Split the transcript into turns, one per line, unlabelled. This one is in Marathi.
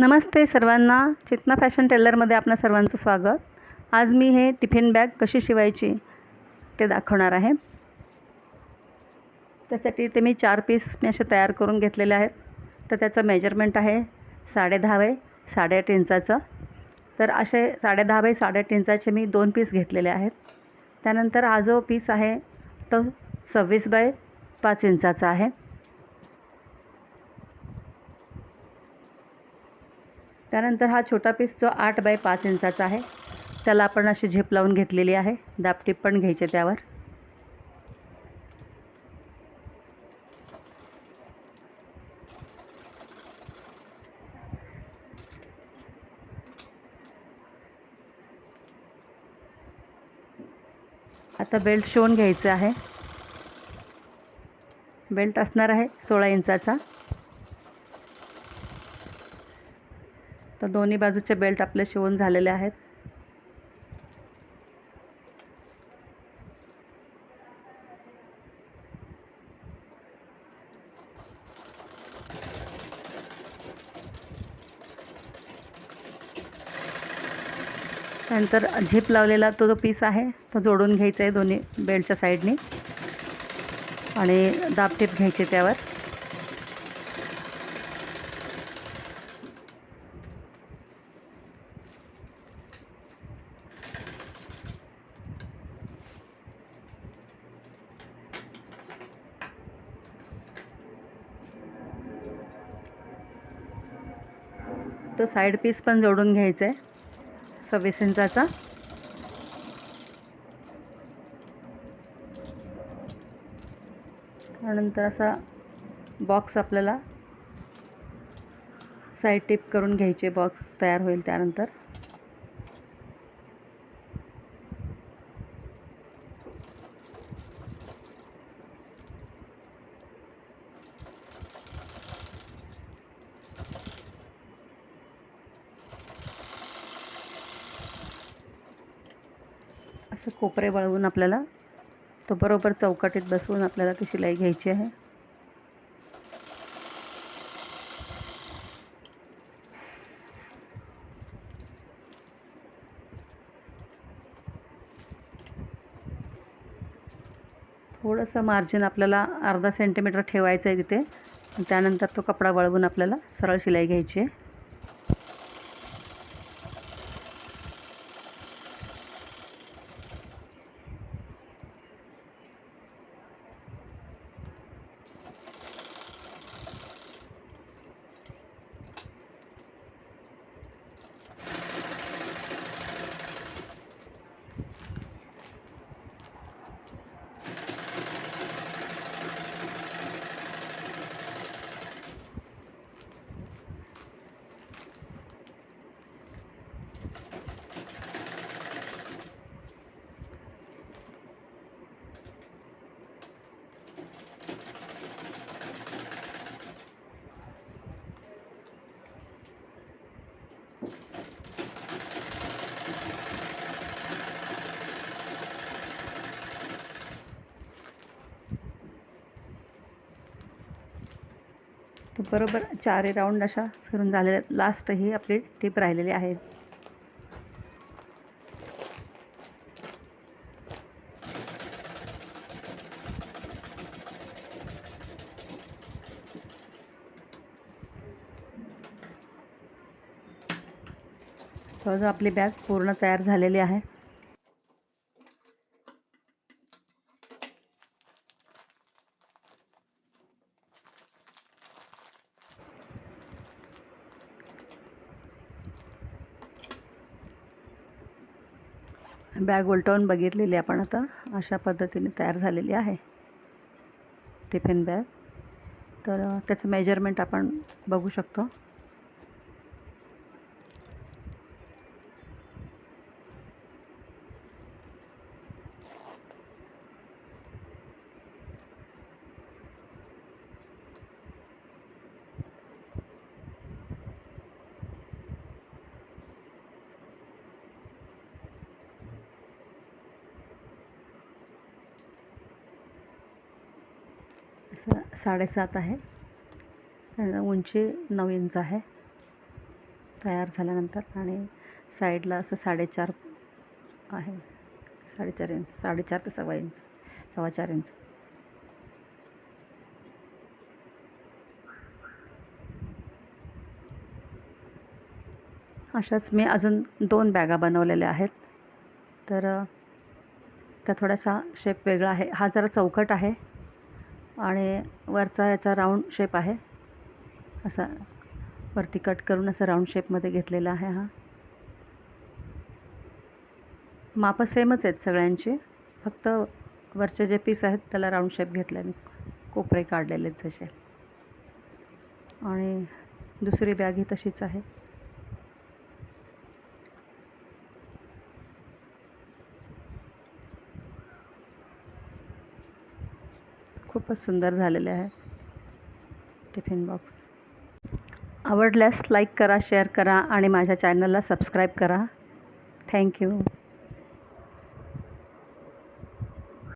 नमस्ते सर्वांना चेतना फॅशन टेलरमध्ये आपणा सर्वांचं स्वागत. आज मी हे टिफिन बॅग कशी शिवायची ते दाखवणार आहे. त्यासाठी ते मी चार पीस मी असे तयार करून घेतलेले आहेत. तर त्याचं मेजरमेंट आहे साडेदहा बाय साडेआठ इंचाचं. तर असे साडेदहा बाय साडेआठ इंचाचे मी दोन पीस घेतलेले आहेत. त्यानंतर हा जो पीस आहे तो सव्वीस बाय पाच इंचाचा आहे. त्यानंतर हा छोटा पीस जो आठ बाय पाच इंचाचा आहे त्याला आपण अशी झेप लावून घेतलेली आहे. दापटीप पण घ्यायचे त्यावर. आता बेल्ट शिवून घ्यायचं आहे. बेल्ट असणार आहे सोळा इंचाचा. तर दोन्ही बाजूचे बेल्ट आपले शिवून झालेले आहेत. त्यानंतर झेप लावलेला तो जो पीस आहे तो जोडून घ्यायचा आहे दोन्ही बेल्टच्या साईडने. आणि दाबटीप घ्यायचे त्यावर. तो साईड पीस पण जोडून घ्यायचा आहे सव्वीस इंचाचा. त्यानंतर असा बॉक्स आपल्याला साईड टिप करून घ्यायचे बॉक्स तयार होईल त्यानंतर. असं कोपरे वळवून आपल्याला तो बरोबर चौकटीत बसवून आपल्याला ती शिलाई घ्यायची आहे. थोडंसं मार्जिन आपल्याला अर्धा सेंटीमीटर ठेवायचं आहे तिथे. त्यानंतर तो कपडा वळवून आपल्याला सरळ शिलाई घ्यायची आहे. तो बरोबर चारही राऊंड अशा फिरून झालेल्या लास्ट ही आपली टीप राहिलेली आहे. सहज आपली बॅग पूर्ण तयार झालेली आहे. बॅग उलटवून बघितलेली आपण आता. अशा पद्धतीने तयार झालेली आहे. Tiffin bag. तर त्याचं मेजरमेंट आपण बघू शकतो. असं साडेसात आहे. उंची नऊ इंच आहे. तयार झाल्यानंतर आणि साईडला असं साडेचार आहे. साडेचार इंच साडेचार ते सव्वा इंच सव्वा चार इंच. अशाच मी अजून दोन बॅगा बनवलेल्या आहेत. तर त्या थोडासा शेप वेगळा आहे. हा जरा चौकट आहे. आणि वरचा याचा राऊंड शेप आहे. असा वरती कट करून असं राऊंड शेपमध्ये घेतलेला आहे हा. मापं सेमच आहेत सगळ्यांची. फक्त वरचे जे पीस आहेत त्याला राऊंड शेप घेतला मी. कोपरे काढलेले आहेत जसे आणि दुसरी बॅग ही तशीच आहे. खूपच सुंदर झालेले आहे. Tiffin box. आवडल्यास लाईक करा शेअर करा आणि माझ्या चॅनलला सबस्क्राईब करा. थँक्यू